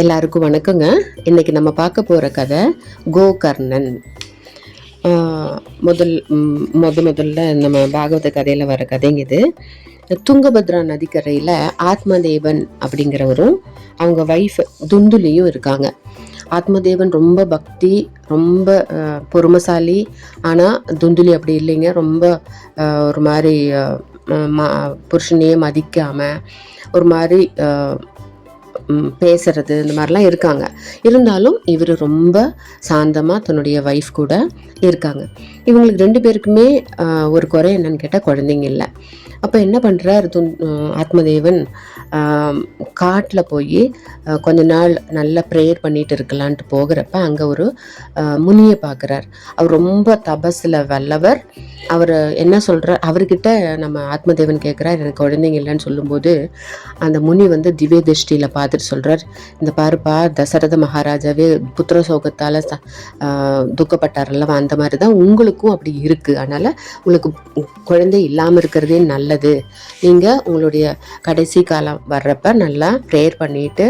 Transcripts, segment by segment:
எல்லாருக்கும் வணக்கங்க. இன்றைக்கி நம்ம பார்க்க போகிற கதை கோகர்ணன். முதல் முத முதல்ல நம்ம பாகவத கதையில் வர கதைங்க இது. துங்கபத்ரா நதிக்கரையில் ஆத்மதேவன் அப்படிங்கிறவரும் அவங்க ஒய்ஃப் துந்துலியும் இருக்காங்க. ஆத்மதேவன் ரொம்ப பக்தி ரொம்ப பொறுமசாலி. ஆனால் துந்துலி அப்படி இல்லைங்க. ரொம்ப ஒரு மாதிரி ம- புருஷனையே மதிக்காமல் ஒரு மாதிரி பேசுறது இந்த மாதிரிலாம் இருக்காங்க. இருந்தாலும் இவர் ரொம்ப சாந்தமாக தன்னுடைய ஒய்ஃப் கூட இருக்காங்க. இவங்களுக்கு ரெண்டு பேருக்குமே ஒரு குறை என்னன்னு கேட்டால் குழந்தைங்க இல்லை. அப்போ என்ன பண்ணுறார் துன் ஆத்மதேவன்? காட்டில் போய் கொஞ்ச நாள் நல்லா ப்ரேயர் பண்ணிட்டு இருக்கலான்ட்டு போகிறப்ப அங்கே ஒரு முனியை பார்க்குறார் அவர் ரொம்ப தபஸில் வல்லவர். அவர் என்ன சொல்கிறார் அவர்கிட்ட நம்ம ஆத்மதேவன் கேட்குறார் எனக்கு குழந்தைங்க இல்லைன்னு சொல்லும்போது அந்த முனி வந்து திவ்ய திருஷ்டியில் பார்த்துட்டு சொல்கிறார் இந்த பாருப்பா தசரத மகாராஜாவே புத்திர சோகத்தால் ச அந்த மாதிரி தான் உங்களுக்கும் அப்படி இருக்குது அதனால் உங்களுக்கு குழந்தை இல்லாமல் இருக்கிறதே நல்லது. நீங்கள் உங்களுடைய கடைசி காலம் வர்றப்ப நல்லா ப்ரேயர் பண்ணிட்டு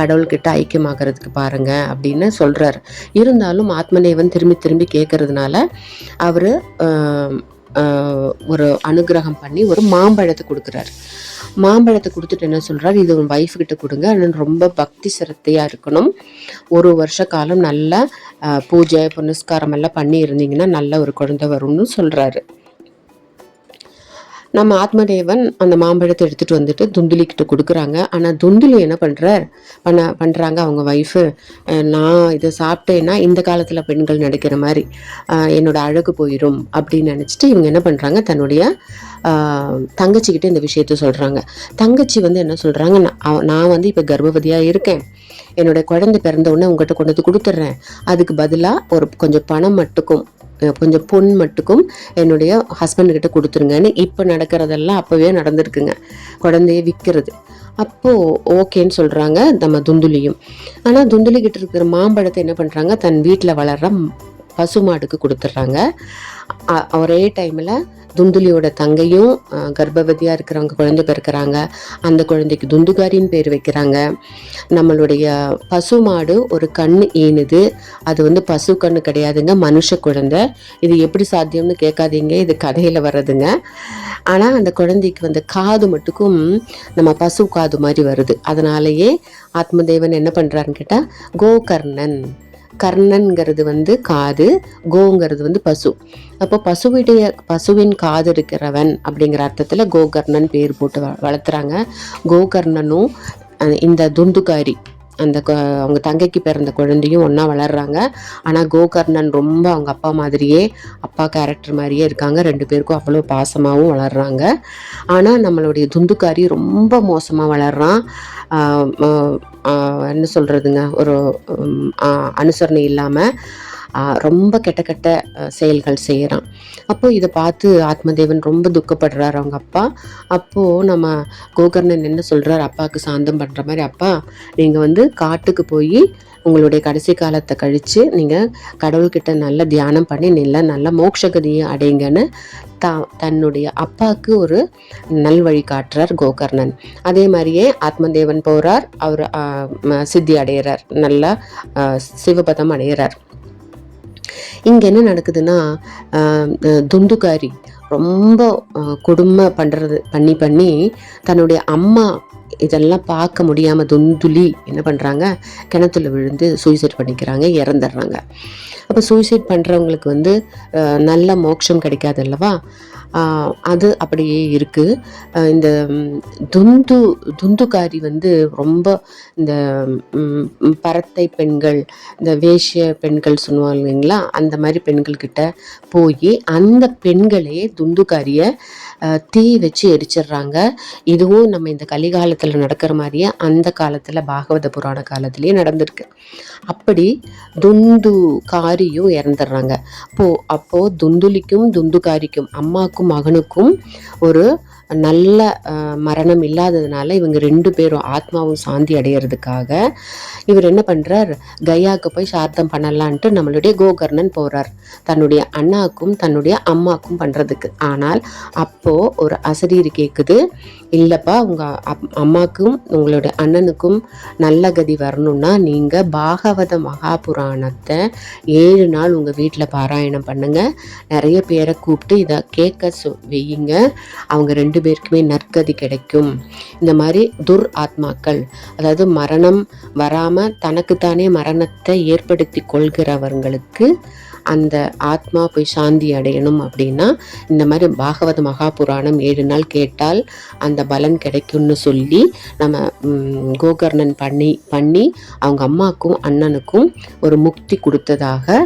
கடவுள்கிட்ட ஐக்கியமாகறதுக்கு பாருங்கள் அப்படின்னு சொல்கிறார் இருந்தாலும் ஆத்மநேவன் திரும்பி திரும்பி கேட்கறதுனால அவர் ஒரு அனுகிரகம் பண்ணி ஒரு மாம்பழத்தை கொடுக்குறாரு. மாம்பழத்தை கொடுத்துட்டு என்ன சொல்கிறார் இது உன் ஒய்ஃப் கிட்ட கொடுங்க. ஆனால் ரொம்ப பக்தி சிரத்தையாக இருக்கணும். ஒரு வருஷ காலம் நல்லா பூஜை புனஸ்காரம் எல்லாம் பண்ணி இருந்தீங்கன்னா நல்ல ஒரு குழந்தை வரும்னு சொல்கிறாரு நம்ம ஆத்மதேவன் அந்த மாம்பழத்தை எடுத்துட்டு வந்துட்டு துந்துலிக்கிட்ட கொடுக்குறாங்க. ஆனால் துந்துலி என்ன பண்ணுறார் பண்ண பண்ணுறாங்க அவங்க ஒய்ஃபு நான் இதை சாப்பிட்டேன்னா இந்த காலத்தில் பெண்கள் நடக்கிற மாதிரி என்னோட அழகு போயிடும் அப்படின்னு நினச்சிட்டு இவங்க என்ன பண்ணுறாங்க தன்னுடைய தங்கச்சிக்கிட்ட இந்த விஷயத்த சொல்கிறாங்க தங்கச்சி வந்து என்ன சொல்கிறாங்க நான் வந்து இப்போ கர்ப்பவதியாக இருக்கேன். என்னோட குழந்தை பிறந்த உடனே உங்கள்கிட்ட கொண்டு வந்து கொடுத்துட்றேன். அதுக்கு பதிலாக ஒரு கொஞ்சம் பணம் மட்டுக்கும் கொஞ்சம் பொன் மட்டுக்கும் என்னுடைய ஹஸ்பண்ட்கிட்ட கொடுத்துருங்கன்னு இப்போ நடக்கிறதெல்லாம் அப்போவே நடந்திருக்குங்க. குழந்தைய விற்கிறது அப்போது ஓகேன்னு சொல்கிறாங்க நம்ம துந்துலியும். ஆனால் துண்டுலிகிட்ட இருக்கிற மாம்பழத்தை என்ன பண்ணுறாங்க தன் வீட்டில் வளர்கிற பசுமாடுக்கு கொடுத்துட்றாங்க. ஒரே டைமில் துந்துலியோட தங்கையும் கர்ப்பவதியாக இருக்கிறவங்க குழந்தை பிறக்கிறாங்க. அந்த குழந்தைக்கு துந்துகாரின்னு பேர் வைக்கிறாங்க. நம்மளுடைய பசுமாடு ஒரு கண் ஈனுது. அது வந்து பசு கண்ணு கிடையாதுங்க மனுஷ குழந்தை. இது எப்படி சாத்தியம்னு கேட்காதீங்க இது கதையில் வர்றதுங்க. ஆனால் அந்த குழந்தைக்கு வந்து காது மட்டுக்கும் நம்ம பசு காது மாதிரி வருது. அதனாலேயே ஆத்மதேவன் என்ன பண்ணுறாருன்னு கேட்டால் கோகர்ணன். கர்ணன்கிறது வந்து காது கோங்கிறது வந்து பசு. அப்போ பசுவுடைய பசுவின் காது இருக்கிறவன் அப்படிங்கிற அர்த்தத்தில் கோகர்ணன் பேர் போட்டு வ- வளர்த்துறாங்க. கோகர்ணனும் இந்த துண்டுகாரி அந்த அவங்க தங்கைக்கு பிறந்த குழந்தையும் ஒன்றா வளர்கிறாங்க ஆனால் கோகர்ணன் ரொம்ப அவங்க அப்பா மாதிரியே அப்பா கேரக்டர் மாதிரியே இருக்காங்க. ரெண்டு பேருக்கும் அவ்வளோ பாசமாகவும் வளர்கிறாங்க ஆனால் நம்மளுடைய துண்டுக்காரி ரொம்ப மோசமாக வளர்றான். என்ன சொல்கிறதுங்க ஒரு அனுசரணை இல்லாமல் ரொம்ப கெட்ட கெட்ட செயல்கள் செய்கிறான் அப்போது இதை பார்த்து ஆத்மதேவன் ரொம்ப துக்கப்படுறார் அவங்க அப்பா. அப்போது நம்ம கோகர்ணன் என்ன சொல்கிறார் அப்பாவுக்கு சாந்தம் பண்ணுற மாதிரி அப்பா நீங்கள் வந்து காட்டுக்கு போய் உங்களுடைய கடைசி காலத்தை கழித்து நீங்கள் கடவுள்கிட்ட நல்ல தியானம் பண்ணி நல்ல நல்ல மோட்சகதியை அடைங்கன்னு தா தன்னுடைய அப்பாவுக்கு ஒரு நல்வழி காட்டுறார் கோகர்ணன். அதே மாதிரியே ஆத்மதேவன் போகிறார் அவர் சித்தி அடையிறார் நல்லா சிவபதம் அடையிறார். இங்கே என்ன நடக்குதுன்னா துண்டுக்காரி ரொம்ப ஆஹ், கொடுமை பண்ணுறது பண்ணி பண்ணி தன்னுடைய அம்மா இதெல்லாம் பார்க்க முடியாமல் துந்துலி என்ன பண்ணுறாங்க கிணத்துல விழுந்து சூசைட் பண்ணிக்கிறாங்க இறந்துடுறாங்க. அப்போ சூசைட் பண்ணுறவங்களுக்கு வந்து நல்ல மோட்சம் கிடைக்காது அல்லவா? அது அப்படியே இருக்குது இந்த துந்து துந்துக்காரி வந்து ரொம்ப இந்த பரத்தை பெண்கள் இந்த வேஷ்ய பெண்கள் சொல்லுவாங்க இல்லைங்களா? அந்த மாதிரி பெண்கள்கிட்ட போய் அந்த பெண்களே துந்துக்காரியை தீ வச்சு எரிச்சிடுறாங்க இதுவும் நம்ம இந்த கலிகாலத்தில் நடக்கிற மாதிரியே அந்த காலத்தில் பாகவத புராண காலத்திலேயே நடந்திருக்கு. அப்படி துந்து காரியும் இறந்துடுறாங்க அப்போது அப்போது துந்துலிக்கும் துந்துக்காரிக்கும் அம்மாக்கும் மகனுக்கும் ஒரு நல்ல மரணம் இல்லாததுனால இவங்க ரெண்டு பேரும் ஆத்மாவும் சாந்தி அடையிறதுக்காக இவர் என்ன பண்ணுறார் கையாவுக்கு போய் சார்த்தம் பண்ணலான்ட்டு நம்மளுடைய கோகர்ணன் போகிறார் தன்னுடைய அண்ணாக்கும் தன்னுடைய அம்மாக்கும் பண்ணுறதுக்கு ஆனால் அப்போது ஒரு அசரீர் கேட்குது இல்லைப்பா உங்கள் அப் அம்மாக்கும் உங்களுடைய அண்ணனுக்கும் நல்ல கதி வரணும்னா நீங்கள் பாகவத மகாபுராணத்தை ஏழு நாள் உங்கள் வீட்டில் பாராயணம் பண்ணுங்க. நிறைய பேரை கூப்பிட்டு இதை கேட்க சொ வையுங்க. அவங்க ரெண்டு ரெண்டு பேருக்குமே நற்கதி கிடைக்கும். இந்த மாதிரி துர் ஆத்மாக்கள் அதாவது மரணம் வராமல் தனக்குத்தானே மரணத்தை ஏற்படுத்தி கொள்கிறவர்களுக்கு அந்த ஆத்மா போய் சாந்தி அடையணும் அப்படின்னா இந்த மாதிரி பாகவத மகாபுராணம் ஏழு நாள் கேட்டால் அந்த பலன் கிடைக்கும்னு சொல்லி நம்ம கோகர்ணன் பண்ணி பண்ணி அவங்க அம்மாக்கும் அண்ணனுக்கும் ஒரு முக்தி கொடுத்ததாக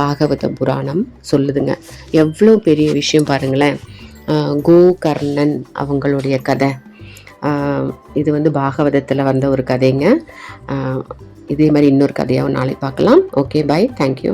பாகவத புராணம் சொல்லுதுங்க. எவ்வளோ பெரிய விஷயம் பாருங்களேன். கோகர்ணன் அவங்களுடைய கதை. இது வந்து பாகவதத்தில் வந்த ஒரு கதைங்க. இதே மாதிரி இன்னொரு கதையாகவும் நாளை பார்க்கலாம். Okay bye thank you